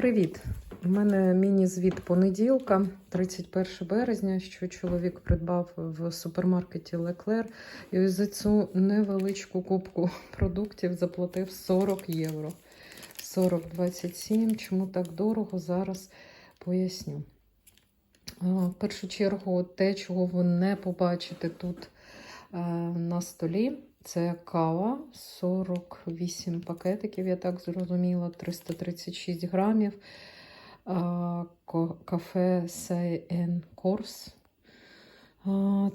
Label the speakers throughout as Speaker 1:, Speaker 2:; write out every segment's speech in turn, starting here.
Speaker 1: Привіт! У мене міні-звіт понеділка, 31 березня, що чоловік придбав в супермаркеті Леклер. І ось за цю невеличку кубку продуктів заплатив 40 євро. 40,27. Чому так дорого? Зараз поясню. В першу чергу, те, чого ви не побачите тут е, на столі, це кава, 48 пакетиків, я так зрозуміла, 336 грамів. Кафе Сейен Корс.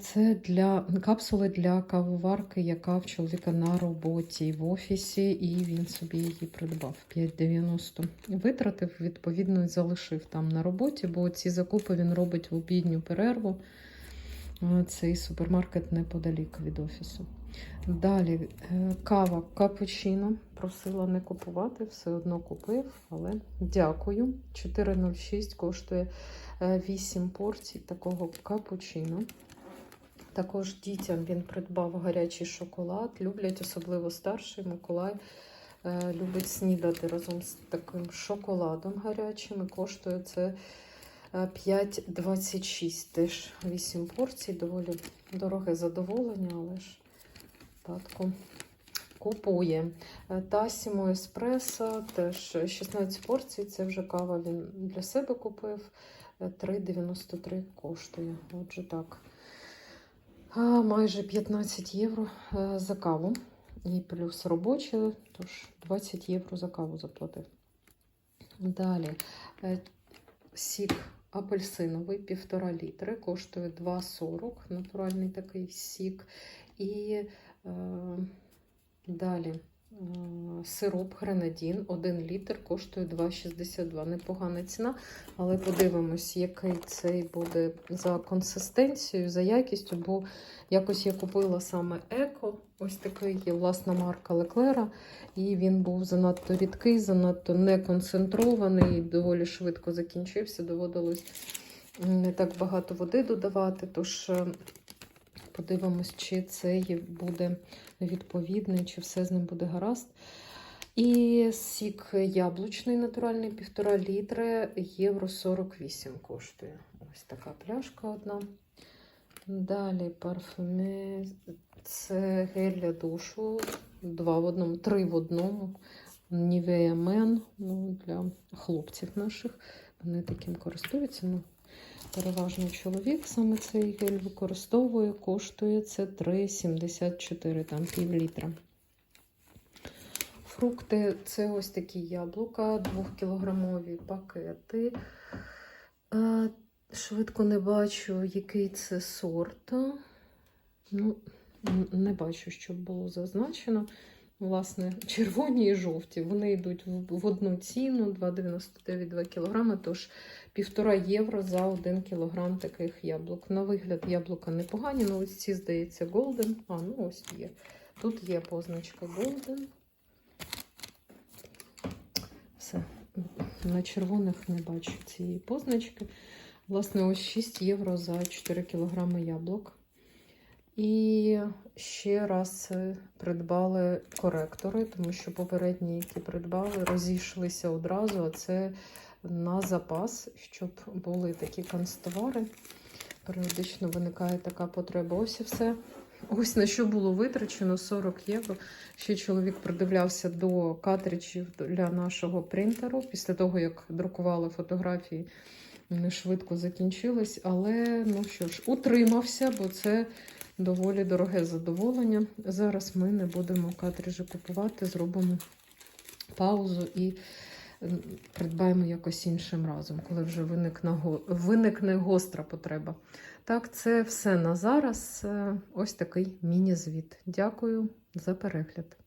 Speaker 1: Це для капсули для кавоварки, яка в чоловіка на роботі в офісі, і він собі її придбав 5,90. Витратив, відповідно, і залишив там на роботі, бо ці закупи він робить в обідню перерву. Цей супермаркет неподалік від офісу. Далі е, кава капучино. Просила не купувати, все одно купив, але дякую. 4,06 коштує е, 8 порцій такого капучино. Також дітям він придбав гарячий шоколад. Люблять, особливо старший Миколай. е, Любить снідати разом з таким шоколадом гарячим. І коштує це е, 5,26. Теж 8 порцій. Доволі дороге задоволення, але ж татко купує. Е, Тасімо еспресо, теж 16 порцій. Це вже кава він для себе купив. Е, 3,93 коштує. Отже, так. Майже 15 євро е, за каву. І плюс робоче, тож 20 євро за каву заплатив. Далі е, сік апельсиновий, півтора літри, коштує 2,40. Натуральний такий сік. І е, далі е, сироп гренадін, 1 літр, коштує 2,62. Непогана ціна, але подивимось, який цей буде за консистенцією, за якістю, бо якось я купила саме еко, ось такий є власна марка Леклера, і він був занадто рідкий, занадто неконцентрований, доволі швидко закінчився. Доводилось не так багато води додавати. Тож е, подивимось, чи цей буде відповідний, чи все з ним буде гаразд. І сік яблучний натуральний, півтора літри, євро 48 коштує. Ось така пляшка одна. Далі парфюме. Це гель для душу. Два в одному, три в одному. Nivea Men, ну, для хлопців наших. Вони таким користуються. Ну, переважно чоловік саме цей гель використовує. Коштує це 3,74, там пів літра. Фрукти це ось такі яблука, 2-кілограмові пакети. Е, Швидко не бачу, який це сорт. Ну, не бачу, щоб було зазначено. Власне, червоні і жовті. Вони йдуть в одну ціну 2,99 2 кг, тож 1,5 євро за 1 кг таких яблук. На вигляд яблука непогані, ну ось ці, здається, Golden. А, ну ось є. Тут є позначка Golden. Все. На червоних не бачу цієї позначки. Власне, ось 6 євро за 4 кг яблук. І ще раз е, придбали коректори, тому що попередні, які придбали, розійшлися одразу, а це на запас, щоб були такі канцтовари. Періодично виникає така потреба. Ось і все. Ось на що було витрачено 40 євро. Ще чоловік придивлявся до картриджів для нашого принтеру після того, як друкували фотографії. Швидко закінчились, але ну що ж, утримався, бо це доволі дороге задоволення. Зараз ми не будемо картриджі купувати, зробимо паузу і придбаємо якось іншим разом, коли вже виникне, гостра потреба. Так, це все на зараз. Е, Ось такий міні-звіт. Дякую за перегляд.